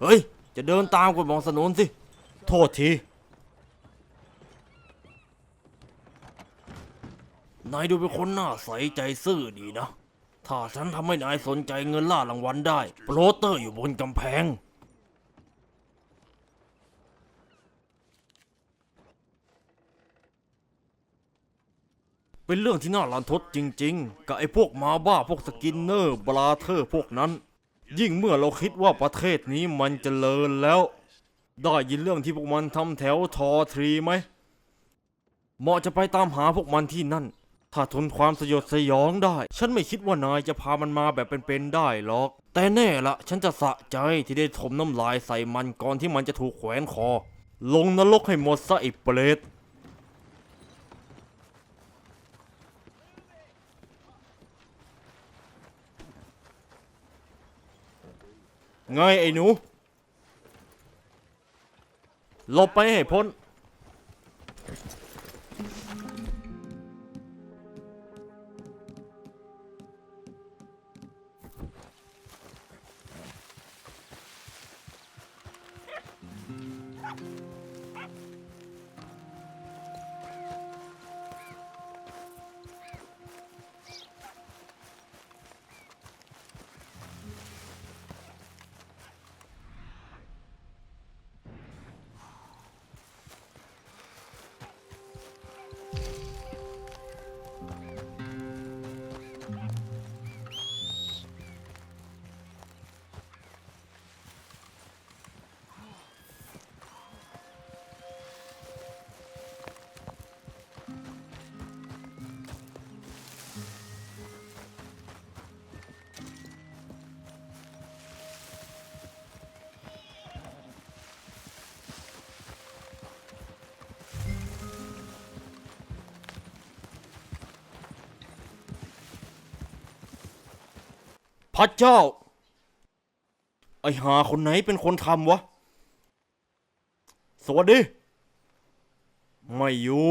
เฮ้ย จะเดินตามกดมองสนุนสิ โทษที นายดูเป็นคนน่าใสใจซื่อดีนะ ถ้าฉันทำให้นายสนใจเงินล่ารางวัลได้ โปรเตอร์อยู่บนกำแพง เป็นเรื่องที่น่ารันทดจริง ๆ กับไอ้พวกมาบ้าพวกสกินเนอร์บราเธอร์พวกนั้น ยิ่งเมื่อเราคิดว่าประเทศนี้มันจเจริญแล้ว ได้ยินเรื่องที่พวกมันทำแถวทอทรีไหมเหมาะจะไปตามหาพวกมันที่นั่น ถ้าทนความสยดสยองได้ ฉันไม่คิดว่านายจะพามันมาแบบเป็นๆได้หรอก แต่แน่ละ ฉันจะสะใจที่ได้ถมน้ำลายใส่มันก่อนที่มันจะถูกแขวนคอ ลงนรกให้หมดซะอีกเปรต ไงไอ้หนูหลบไปให้พ้น พระเจ้า ไอหาคนไหนเป็นคนทำวะ สวัสดี ไม่อยู่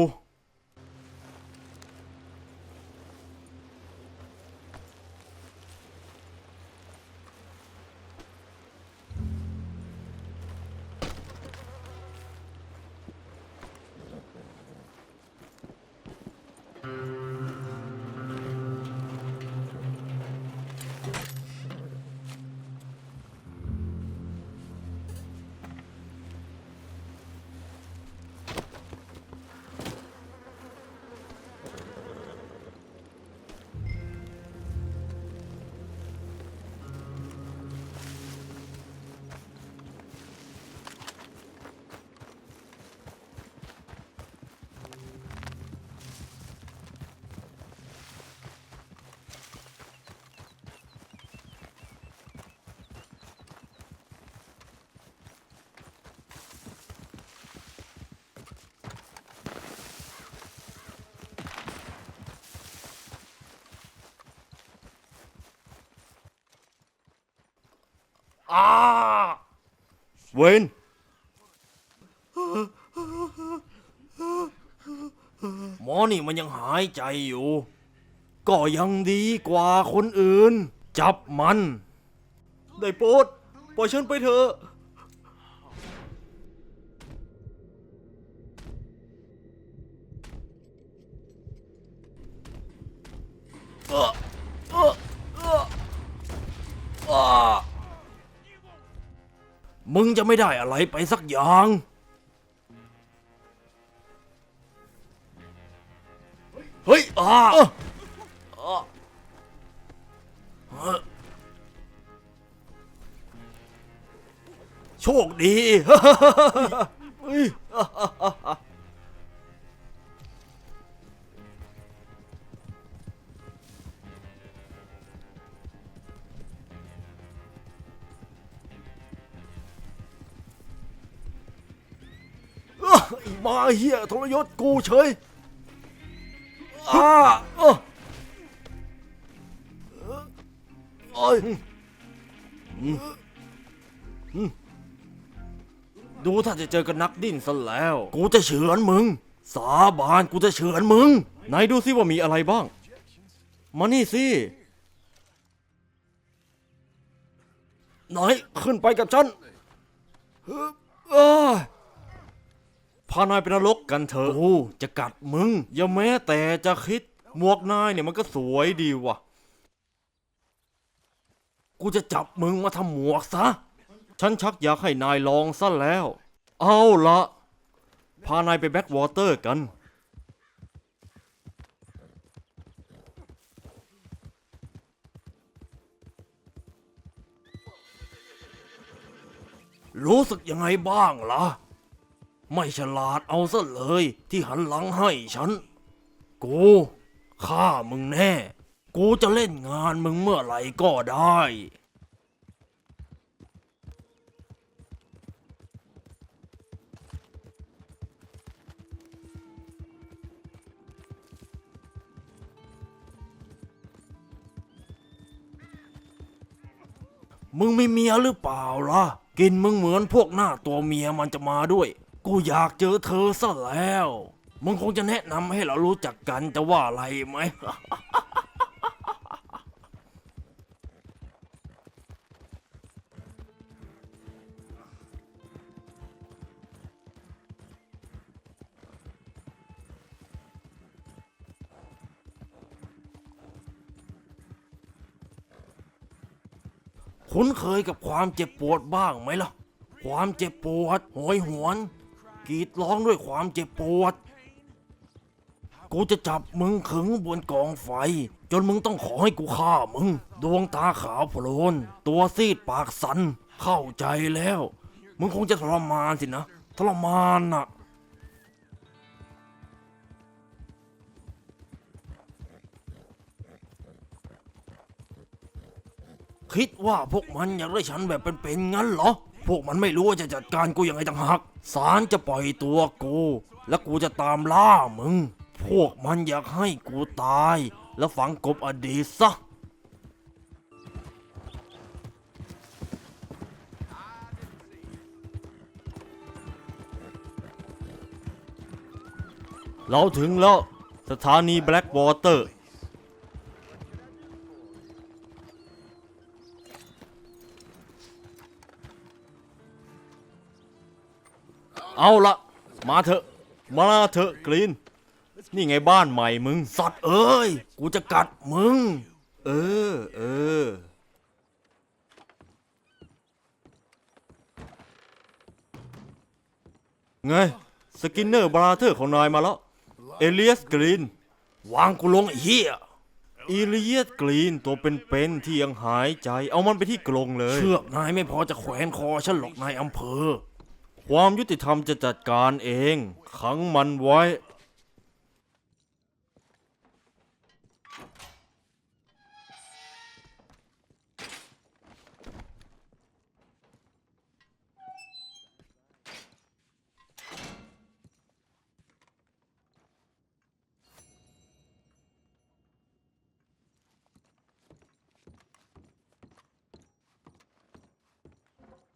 อ้าเวนหมอนี่มันยังหายใจอยู่ ก็ยังดีกว่าคนอื่น จับมัน ได้โปรดปล่อยฉันไปเถอะเออเออเออ มึงจะไม่ได้อะไรไปสักอย่าง เฮ้ยอ่าอ่าเอ่อโชคดี มาเฮียทรยศกูเฉยอ้าเอ้อเอ้ยอืมอืมดูถ้าจะเจอกับนักดิ้นซะแล้ว กูจะเฉือนมึง สาบานกูจะเฉือนมึง ไหนดูสิว่ามีอะไรบ้าง มานี่สิไหนขึ้นไปกับฉันเอ้ยพานายไปนรกกันเถอะโอ้จะกัดมึง อย่าแม้แต่จะคิด หมวกนายเนี่ยมันก็สวยดีว่ะ กูจะจับมึงมาทำหมวกซะ ฉันชักอยากให้นายลองซะแล้ว เอาละพานายไปแบ็กวอเตอร์กัน รู้สึกยังไงบ้างล่ะ ไม่ฉลาดเอาซะเลยที่หันหลังให้ฉัน กูฆ่ามึงแน่ กูจะเล่นงานมึงเมื่อไหร่ก็ได้ มึงไมีเมียหรือเปล่าล่ะ กินมึงเหมือนพวกหน้าตัวเมียมันจะมาด้วย กูอยากเจอเธอซะแล้วมึงคงจะแนะนำให้เรารู้จักกันจะว่าอะไรไหม คุ้นเคยกับความเจ็บปวดบ้างไหมล่ะ ความเจ็บปวดโหยหวน กรีดร้องด้วยความเจ็บปวด กูจะจับมึงขึงบนกองไฟ จนมึงต้องขอให้กูฆ่ามึง ดวงตาขาวโพลน ตัวซีดปากสัน เข้าใจแล้ว มึงคงจะทรมานสินะ ทรมานน่ะคิดว่าพวกมันอยากได้ฉันแบบเป็นๆงั้นเหรอ พวกมันไม่รู้ว่าจะจัดการกูยังไงต่างหากศาลจะปล่อยตัวกู และกูจะตามล่ามึง พวกมันอยากให้กูตาย แล้วฝังกบอดีตซะเราถึงแล้ว สถานีแบล็กวอเตอร์ เอาละมาเถอะ มาเถอะกรีน นี่ไงบ้านใหม่มึง สัตว์เอ้ย กูจะกัดมึง เออ เออ ไง สกินเนอร์บราเธอร์ของนายมาแล้ว เอเลียสกรีน วางกูลงไอ้เหี้ยเอเลียสกรีนตัวเป็นๆที่ยังหายใจ เอามันไปที่กรงเลย เชือกนายไม่พอจะแขวนคอฉันหรอกนายอำเภอ ความยุติธรรมจะจัดการเอง ขังมันไว้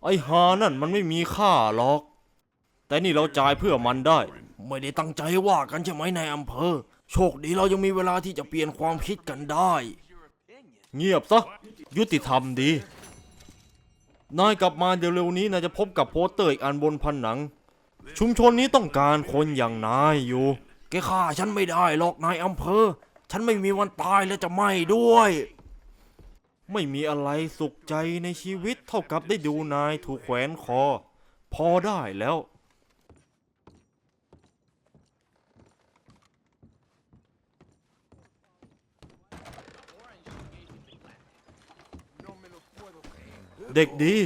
ไอ้ฮานั่นมันไม่มีค่าหรอก แต่นี่เราจ่ายเพื่อมันได้ ไม่ได้ตั้งใจว่ากันใช่ไหมนายอำเภอ โชคดีเรายังมีเวลาที่จะเปลี่ยนความคิดกันได้ เงียบซะ ยุติธรรมดี นายกลับมาเร็วๆนี้นายจะพบกับโปสเตอร์อีกอันบนผนัง ชุมชนนี้ต้องการคนอย่างนายอยู่ แกฆ่าฉันไม่ได้หรอกนายอำเภอ ฉันไม่มีวันตายและจะไม่ด้วย ไม่มีอะไรสุขใจในชีวิตเท่ากับได้ดูนายถูกแขวนคอ พอได้แล้ว เด็กดี